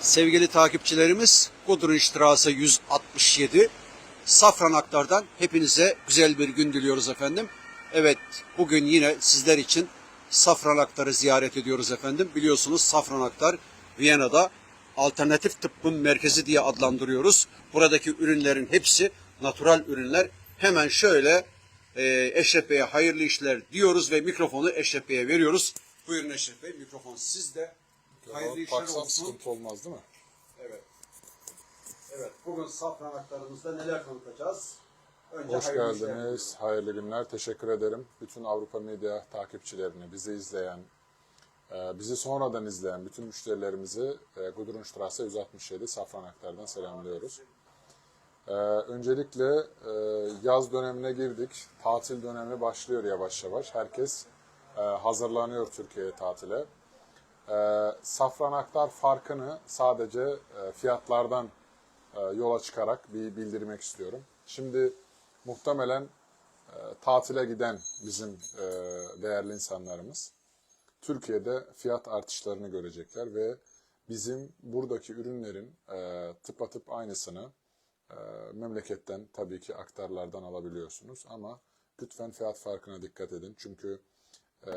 Sevgili takipçilerimiz Gudrunstraße 167 Safran Aktar'dan hepinize güzel bir gün diliyoruz efendim. Evet bugün yine sizler için Safran Aktar'ı ziyaret ediyoruz efendim. Biliyorsunuz Safran Aktar Viyana'da alternatif tıbbın merkezi diye adlandırıyoruz. Buradaki ürünlerin hepsi natural ürünler. Hemen şöyle e, Eşref Bey'e hayırlı işler diyoruz ve mikrofonu Eşref Bey'e veriyoruz. Buyurun Eşref Bey mikrofon sizde. Hayırlı işler Baksam olsun. sıkıntı olmaz değil mi? Evet. Evet. Bugün safran aktarımızda neler tanıtacağız? Önce Hoş hayırlı işler geldiniz. diliyorum. Hayırlı günler. Teşekkür ederim. Bütün Avrupa Medya takipçilerini, bizi izleyen, e, bizi sonradan izleyen bütün müşterilerimizi e, Gudrunstraße 167 Safran Aktar'dan selamlıyoruz. E, Öncelikle e, yaz dönemine girdik. Tatil dönemi başlıyor yavaş yavaş. Herkes e, hazırlanıyor Türkiye'ye tatile. E, Safran Aktar farkını sadece e, fiyatlardan e, yola çıkarak bir bildirmek istiyorum. Şimdi muhtemelen e, tatile giden bizim değerli insanlarımız Türkiye'de fiyat artışlarını görecekler ve bizim buradaki ürünlerin tıpatıp aynısını memleketten tabii ki aktarlardan alabiliyorsunuz ama lütfen fiyat farkına dikkat edin çünkü e,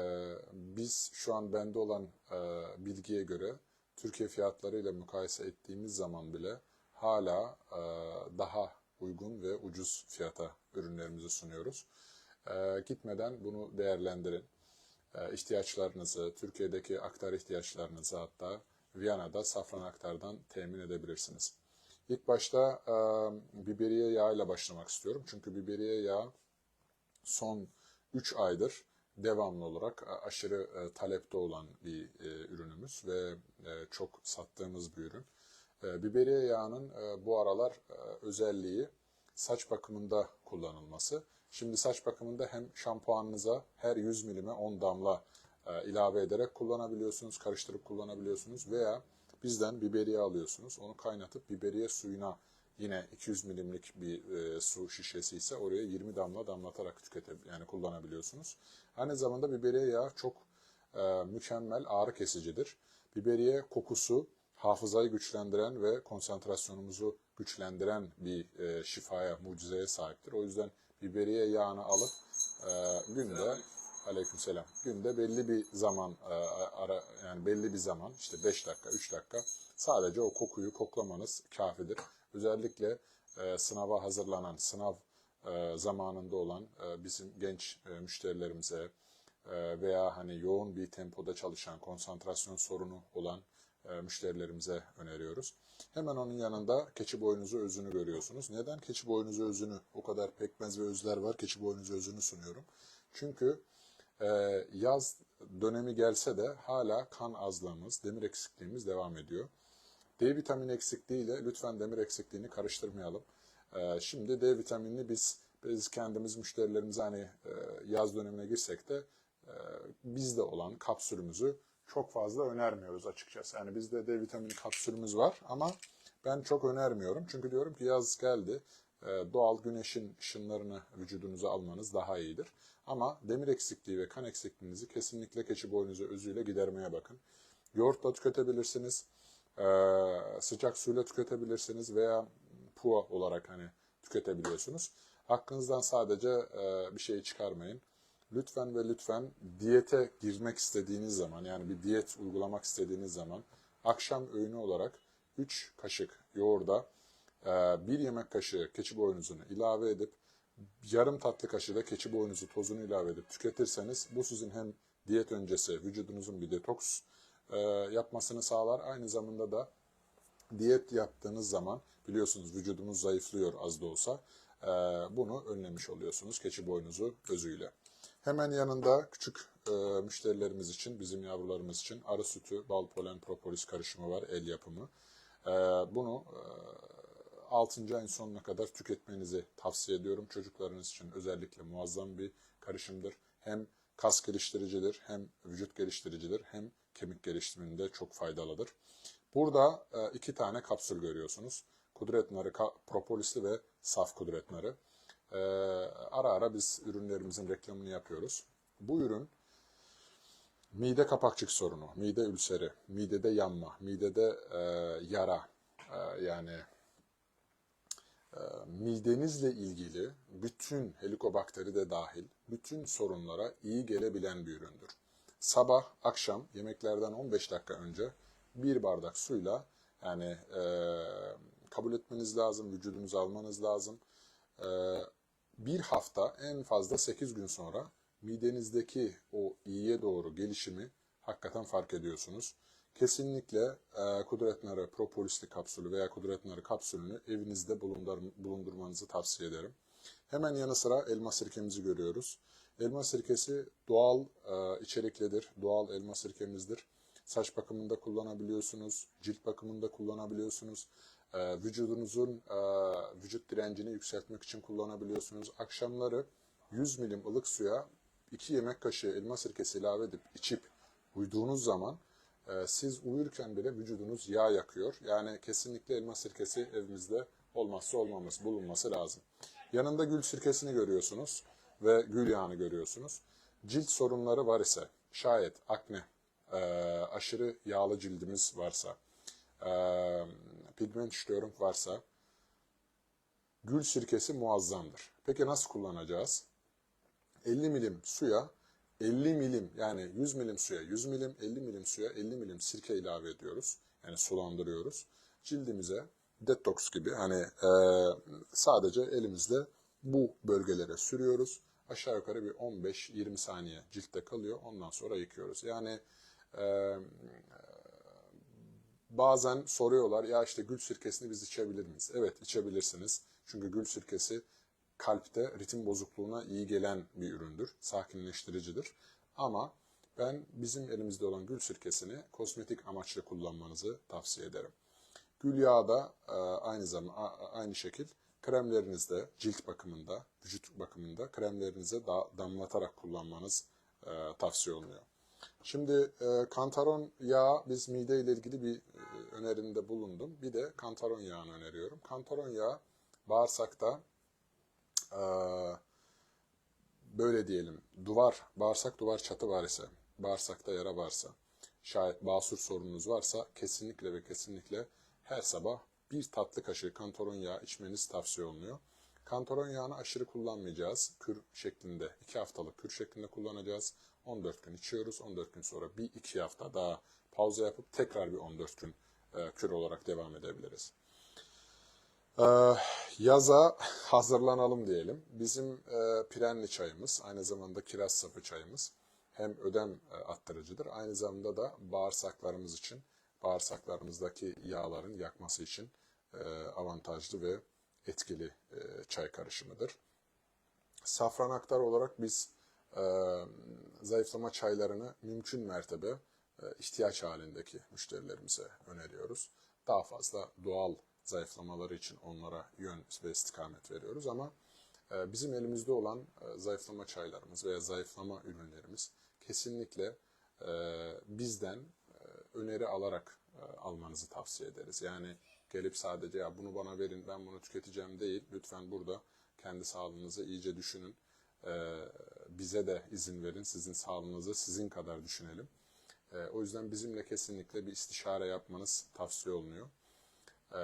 biz şu an bende olan e, bilgiye göre Türkiye fiyatlarıyla mukayese ettiğimiz zaman bile hala e, daha uygun ve ucuz fiyata ürünlerimizi sunuyoruz. E, gitmeden bunu değerlendirin. E, ihtiyaçlarınızı, Türkiye'deki aktar ihtiyaçlarınızı hatta Viyana'da Safran Aktar'dan temin edebilirsiniz. İlk başta e, biberiye yağıyla başlamak istiyorum. Çünkü biberiye yağı son 3 aydır devamlı olarak aşırı e, talepte olan bir e, ürünümüz ve e, çok sattığımız bir ürün. Biberiye yağının bu aralar özelliği saç bakımında kullanılması. Şimdi saç bakımında hem şampuanınıza her 100 milime 10 damla ilave ederek kullanabiliyorsunuz, karıştırıp kullanabiliyorsunuz veya bizden biberiye alıyorsunuz. Onu kaynatıp biberiye suyuna yine 200 milimlik bir e, su şişesi ise oraya 20 damla damlatarak tükete yani kullanabiliyorsunuz. Aynı zamanda biberiye yağı çok e, mükemmel ağrı kesicidir. Biberiye kokusu hafızayı güçlendiren ve konsantrasyonumuzu güçlendiren bir e, şifaya, mucizeye sahiptir. O yüzden biberiye yağını alıp e, günde aleykümselam günde belli bir zaman e, ara yani belli bir zaman işte 5 dakika 3 dakika sadece o kokuyu koklamanız kafidir. Özellikle e, sınava hazırlanan sınav e, zamanında olan bizim genç müşterilerimize veya hani yoğun bir tempoda çalışan konsantrasyon sorunu olan müşterilerimize öneriyoruz. Hemen onun yanında keçi boynuzu özünü görüyorsunuz. Neden keçi boynuzu özünü o kadar pekmez ve özler var keçi boynuzu özünü sunuyorum. Çünkü e, yaz dönemi gelse de hala kan azlığımız, demir eksikliğimiz devam ediyor. D vitamini eksikliğiyle lütfen demir eksikliğini karıştırmayalım. E, şimdi D vitaminini biz biz kendimiz müşterilerimize hani e, yaz dönemine girsek de e, bizde olan kapsülümüzü çok fazla önermiyoruz açıkçası. Yani bizde D vitamini kapsülümüz var ama ben çok önermiyorum. Çünkü diyorum ki yaz geldi. e, Doğal güneşin ışınlarını vücudunuza almanız daha iyidir. Ama demir eksikliği ve kan eksikliğinizi kesinlikle keçi boynuzu özüyle gidermeye bakın. Yoğurtla tüketebilirsiniz. Sıcak suyla tüketebilirsiniz veya pua olarak hani tüketebiliyorsunuz. Aklınızdan sadece bir şey çıkarmayın. Lütfen ve lütfen diyete girmek istediğiniz zaman yani bir diyet uygulamak istediğiniz zaman akşam öğünü olarak 3 kaşık yoğurda bir yemek kaşığı keçi boynuzunu ilave edip yarım tatlı kaşığı da keçi boynuzu tozunu ilave edip tüketirseniz bu sizin hem diyet öncesi vücudunuzun bir detoks e, yapmasını sağlar. Aynı zamanda da diyet yaptığınız zaman biliyorsunuz vücudumuz zayıflıyor az da olsa. Ee, bunu önlemiş oluyorsunuz keçi boynuzu özüyle. Hemen yanında küçük e, müşterilerimiz için, bizim yavrularımız için arı sütü, bal, polen, propolis karışımı var, el yapımı. Ee, bunu e, 6. ayın sonuna kadar tüketmenizi tavsiye ediyorum. Çocuklarınız için özellikle muazzam bir karışımdır. Hem kas geliştiricidir, hem vücut geliştiricidir, hem kemik gelişiminde çok faydalıdır. Burada e, iki tane kapsül görüyorsunuz. Kudret narı, propolisli ve saf kudret narı. E, ara ara biz ürünlerimizin reklamını yapıyoruz. Bu ürün Mide kapakçık sorunu, mide ülseri, midede yanma, midede e, yara, yani midenizle ilgili bütün helikobakteri de dahil bütün sorunlara iyi gelebilen bir üründür. Sabah, akşam yemeklerden 15 dakika önce bir bardak suyla yani e, kabul etmeniz lazım, vücudunuza almanız lazım. E, bir hafta en fazla 8 gün sonra midenizdeki o iyiye doğru gelişimi hakikaten fark ediyorsunuz. Kesinlikle e, Kudret Narı propolisli kapsülü veya Kudret Narı kapsülünü evinizde bulundur, bulundurmanızı tavsiye ederim. Hemen yanı sıra elma sirkemizi görüyoruz. Elma sirkesi doğal e, içeriklidir. Doğal elma sirkemizdir. Saç bakımında kullanabiliyorsunuz, cilt bakımında kullanabiliyorsunuz. E, vücudunuzun e, vücut direncini yükseltmek için kullanabiliyorsunuz. Akşamları 100 milim ılık suya 2 yemek kaşığı elma sirkesi ilave edip içip uyuduğunuz zaman e, siz uyurken bile vücudunuz yağ yakıyor. Yani kesinlikle elma sirkesi evimizde olmazsa olmamız, bulunması lazım. Yanında gül sirkesini görüyorsunuz ve gül yağını görüyorsunuz. Cilt sorunları var ise, şayet akne, e, aşırı yağlı cildimiz varsa, e, pigment störung varsa, gül sirkesi muazzamdır. Peki nasıl kullanacağız? 50 milim suya 50 milim yani 100 milim suya 100 milim 50 milim suya 50 milim sirke ilave ediyoruz. Yani sulandırıyoruz. Cildimize detoks gibi hani e, sadece elimizde bu bölgelere sürüyoruz. Aşağı yukarı bir 15-20 saniye ciltte kalıyor. Ondan sonra yıkıyoruz. Yani e, bazen soruyorlar ya işte gül sirkesini biz içebilir miyiz? Evet içebilirsiniz. Çünkü gül sirkesi kalpte ritim bozukluğuna iyi gelen bir üründür. Sakinleştiricidir. Ama ben bizim elimizde olan gül sirkesini kosmetik amaçlı kullanmanızı tavsiye ederim. Gül yağı da e, aynı zaman aynı şekil kremlerinizde cilt bakımında, vücut bakımında kremlerinize da, damlatarak kullanmanız e, tavsiye olunuyor. Şimdi e, kantaron yağı biz mide ile ilgili bir önerinde bulundum. Bir de kantaron yağını öneriyorum. Kantaron yağı bağırsakta e, böyle diyelim duvar, bağırsak duvar çatı var ise, bağırsakta yara varsa, şayet basur sorununuz varsa kesinlikle ve kesinlikle her sabah bir tatlı kaşığı kantaron yağı içmeniz tavsiye olunuyor. Kantaron yağını aşırı kullanmayacağız. Kür şeklinde, 2 haftalık kür şeklinde kullanacağız. 14 gün içiyoruz. 14 gün sonra bir iki hafta daha pauza yapıp tekrar bir 14 gün e, kür olarak devam edebiliriz. Ee, yaza hazırlanalım diyelim. Bizim e, pirenli çayımız, aynı zamanda kiraz sapı çayımız hem ödem e, attırıcıdır, aynı zamanda da bağırsaklarımız için, bağırsaklarımızdaki yağların yakması için e, avantajlı ve etkili e, çay karışımıdır. Safran aktar olarak biz e, zayıflama çaylarını mümkün mertebe e, ihtiyaç halindeki müşterilerimize öneriyoruz. Daha fazla doğal zayıflamaları için onlara yön ve istikamet veriyoruz ama e, bizim elimizde olan e, zayıflama çaylarımız veya zayıflama ürünlerimiz kesinlikle e, bizden öneri alarak almanızı tavsiye ederiz. Yani gelip sadece ya bunu bana verin ben bunu tüketeceğim değil. Lütfen burada kendi sağlığınızı iyice düşünün. Bize de izin verin. Sizin sağlığınızı sizin kadar düşünelim. O yüzden bizimle kesinlikle bir istişare yapmanız tavsiye olunuyor. E,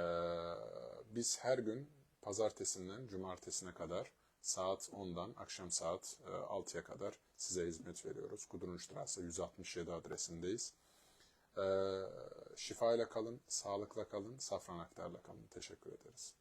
biz her gün pazartesinden cumartesine kadar saat 10'dan akşam saat e, 6'ya kadar size hizmet veriyoruz. Kudurunçtrası 167 adresindeyiz. E, şifayla kalın, sağlıkla kalın, safran aktarla kalın. Teşekkür ederiz.